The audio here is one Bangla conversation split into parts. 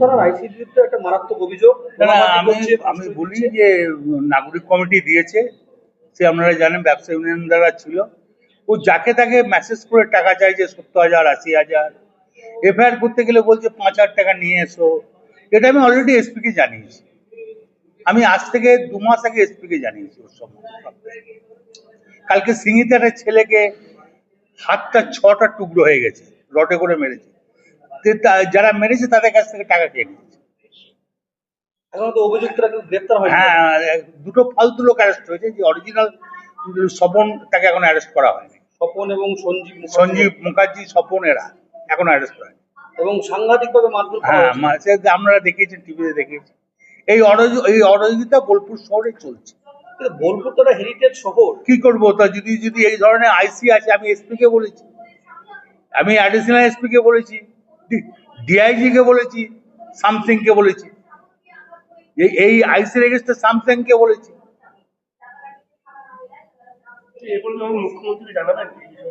থানার আইসির বিরুদ্ধে একটা মারাত্মক অভিযোগ। না, না, মারামারি আমি বলি যে নাগরিক কমিটি দিয়েছে সে আপনারা জানেন ব্যবসা ইউনিয়ন দ্বারা ছিল ও যাকে তাকে মেসেজ করে টাকা সত্তর হাজার আশি হাজার। এফআইআর করতে গেলে বলছে পাঁচ হাজার টাকা নিয়ে এসো। এটা আমি অলরেডি এসপিকে জানিয়েছি। আমি আজ থেকে দু মাস আগে এসপিকে জানিয়েছি ওর কালকে সিঙ্গিতে একটা ছেলেকে হাতটা ছটা টুকরো হয়ে গেছে রটে করে মেরেছে। যারা মেরেছে তাদের কাছ থেকে টাকা খেয়ে নিয়েছে। এখনও তো অভিযুক্তরা কেউ গ্রেপ্তার হয়নি। হ্যাঁ দুটো ফালতু লোক অ্যারেস্ট হয়েছে যে অরিজিনাল স্বপন তাকে এখন অ্যারেস্ট করা হয়নি। স্বপন এবং সঞ্জীব সঞ্জীব মুখার্জি স্বপন এরা এখন অ্যারেস্ট হয়নি। এবং সাংঘাতিকভাবে মারধর হ্যাঁ আপনারা দেখিয়েছেন টিভিতে দেখিয়েছেন এই অরজ- এই অরজিতা বোলপুর শহরে চলছে। বোলপুর তো একটা হেরিটেজ শহর। কি করব? তা যদি যদি এই ধরনের আইসি আছে আমি এসপি কে বলেছি। আমি অ্যাডিশনাল এসপি কে বলেছি। ডিআইজি কে বলেছি সামথিং কে বলেছি। এই এই আইসি রেজিস্টার সামথিং কে বলেছি?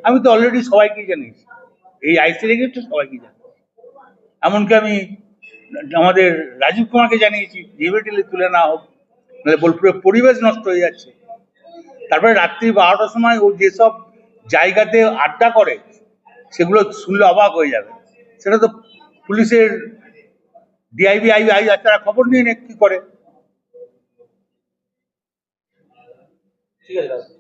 আমি তো অলরেডি সবাইকে জানিয়েছি। এই আইসি রেজিস্টার সবাইকে জানি এমনকি আমি আমাদের রাজীব কুমারকে জানিয়েছি জিবিটিলে তুলে না হোক নাহলে বোলপুরের পরিবেশ নষ্ট হয়ে যাচ্ছে। তারপরে রাত্রি বারোটার সময় ও যেসব জায়গাতে আড্ডা করে সেগুলো শুনলে অবাক হয়ে যাবে। সেটা তো পুলিশের ডিআইবি আই আই তারা খবর নিয়ে নে কি করে? ঠিক আছে